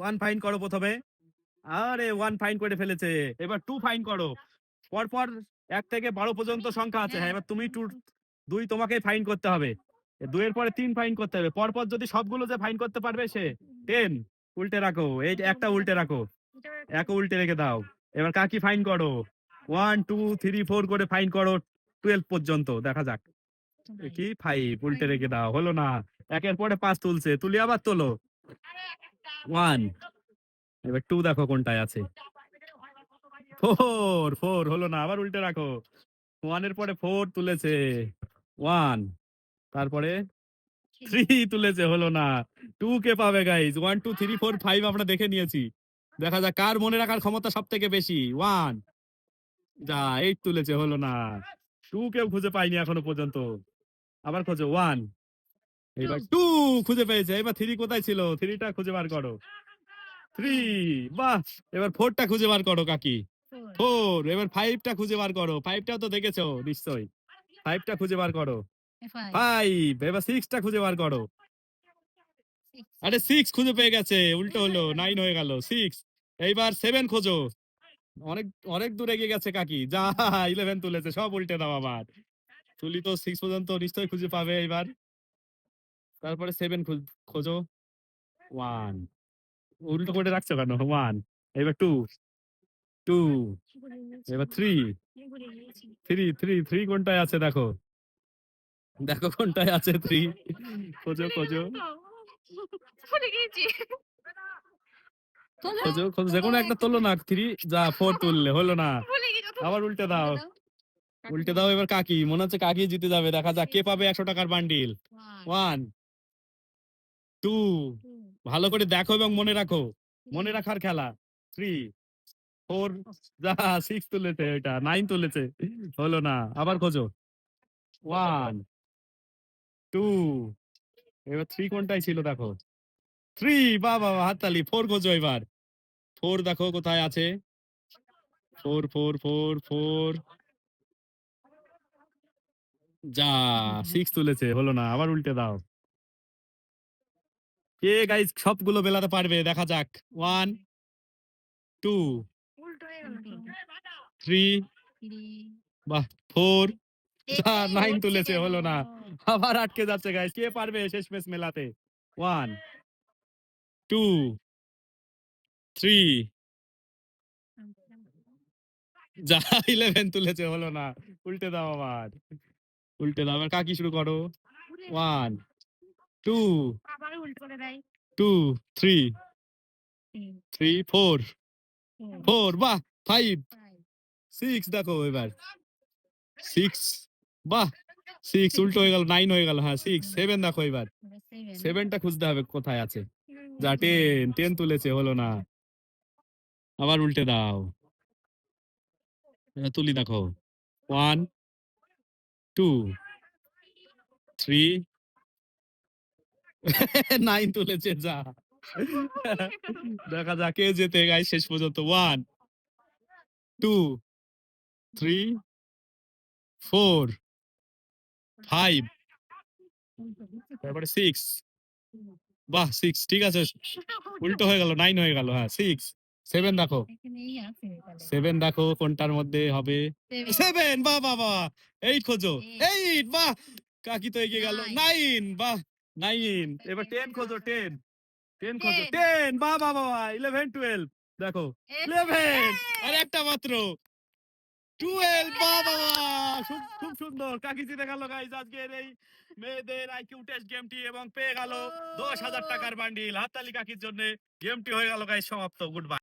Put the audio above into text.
One fine করো প্রথমে। আরে ওয়ান ফাইন করে ফেলেছে। এবার টু ফাইন করো। পরপর এক থেকে বারো পর্যন্ত সংখ্যা আছে। হ্যাঁ এবার তুমি টু দুই তোমাকে ফাইন করতে হবে। দুইয়ের পরে তিন ফাইন করতে হবে। পরপর যদি সবগুলো যে ফাইন করতে পারবে সে টেন উল্টে রাখো। এই একটা উল্টে রাখো। এক উল্টে রেখে দাও। এবার কাকি ফাইন করো? ওয়ান টু থ্রি ফোর করে ফাইন করো টুয়েলভ পর্যন্ত। দেখা যাক। কি ফাইভ উল্টে রেখে দাও। হলো না। একের পরে পাঁচ তুলছে। তুলি আবার তোলো। ওয়ান এবার টু দেখো কোনটায় আছে। ফোর ফোর হলো না, আবার উল্টে রাখো। ওয়ানের পরে ফোর তুলেছে। ওয়ান তারপরে থ্রি তুলেছে, হলো না। টু কে পাবে guys one two three four five আমরা দেখে নিয়েছি। দেখা যাক কার মনে রাখার ক্ষমতা সব থেকে বেশি। ওয়ান যা এইট তুলেছে, হলো না। টু কেউ খুঁজে পাইনি এখনও পর্যন্ত। আবার খোঁজো। ওয়ান এবার টু খুঁজে পেয়েছে। এবার থ্রি কোথায় ছিল? থ্রিটা খুঁজে বার করো। থ্রি বাহ! এবার ফোরটা খুঁজে বার করো কাকি। ফোর এবার ফাইভটা খুঁজে বার করো। ফাইভটাও তো দেখেছ নিশ্চয়ই। ফাইভটা খুঁজে বার করো। ফাইভ এবার সিক্সটা খুঁজে বার করো। আরে সিক্স খুঁজে পেয়ে গেছে উল্টো হলো নাইন হয়ে গেল সিক্স এইবার সেভেন খোঁজো। অনেক অনেক দূর এগিয়ে গেছে কাকি। যা ইলেভেন তুলেছে সব উল্টে দাও আবার। তুলি তো সিক্স পর্যন্ত নিশ্চয়ই খুঁজে পাবে এবার তারপরে সেভেন খোঁজো। ওয়ান উল্টো করে রাখছো কেন? ওয়ান এবার টু টু এবার থ্রি থ্রি থ্রি থ্রি কোনটায় আছে দেখো? দেখো কোনটায় আছে থ্রি খোঁজো খোঁজো। খোঁজো খোঁজো। যে কোনো একটা তোলো না। থ্রি যা ফোর তুললে। হলো না। আবার উল্টে দাও। উল্টে দাও এবার কাকি। মনে হচ্ছে কাকি জিতে যাবে। দেখা যাক কে পাবে একশো টাকার বান্ডিল ওয়ান টু। ভালো করে দেখো এবং মনে রাখো। মনে রাখার খেলা। থ্রি ফোর যা সিক্স তুলেছে ওইটা নাইন তুলেছে। হলো না। আবার খোঁজো। ওয়ান। টু। এবার থ্রি কোনটাই ছিল দেখো? থ্রি! বা বাবা হাততালি ফোর খোঁজো এবার। ফোর দেখো কোথায় আছে? Four four four four. যা সিক্স তুলেছে। হলো না। আবার উল্টে দাও। কে গাইজ সবগুলো বেলাতে পারবে দেখা যাক। ওয়ান টু থ্রি বাহ ফোর নাইন তুলেছে হলো না। আবার আটকে যাচ্ছে গাইজ কে পারবে শেষ মেশ মেলাতে? ওয়ান টু থ্রি যা ইলেভেন তুলেছে হলো না। উল্টে দাও আবার। উল্টে দাও আবার কাকি শুরু করো। ওয়ান টু আবার উল্টো করে দেয়। Two three. Three four. Four বাহ ফাইভ। সিক্স দেখো এবার। সিক্স বাহ সিক্স উল্টো হয়ে গেল নাইন হয়ে গেল হ্যাঁ সিক্স সেভেন দেখো এবার। সেভেনটা খুঁজতে হবে কোথায় আছে? যা টেন টেন তুলেছে হলো না। আবার উল্টে দাও। তুলি দেখো। ওয়ান টু থ্রি নাইন তুলেছে যা। দেখা যাক কে যেতে গাই শেষ পর্যন্ত। One two three four five. তারপরে সিক্স। বাহ সিক্স ঠিক আছে। উল্টো হয়ে গেল নাইন হয়ে গেল হ্যাঁ সিক্স। সেভেন দেখো। সেভেন দেখো কোনটার মধ্যে হবে। সেভেন বাহ বাহ বাহ এইট খোঁজো। এইট বাহ কাকি তো এগিয়ে গেল। নাইন বাহ। নাইন। এবার টেন খোঁজো টেন টেন খোঁজো. টেন বাহ বাহ বাহ ইলেভেন টুয়েলভ দেখো ইলেভেন আর একটা মাত্র। টুয়েলভ বাহ বাবা খুব খুব সুন্দর। কাকি জিতে গেল গাইজ আজকের এই মেয়েদের আইকিউ টেস্ট গেমটি এবং পেয়ে গেল দশ হাজার টাকার বান্ডিল হাততালি কাকির জন্য গেমটি হয়ে গেল গাইজ সমাপ্ত। Good bye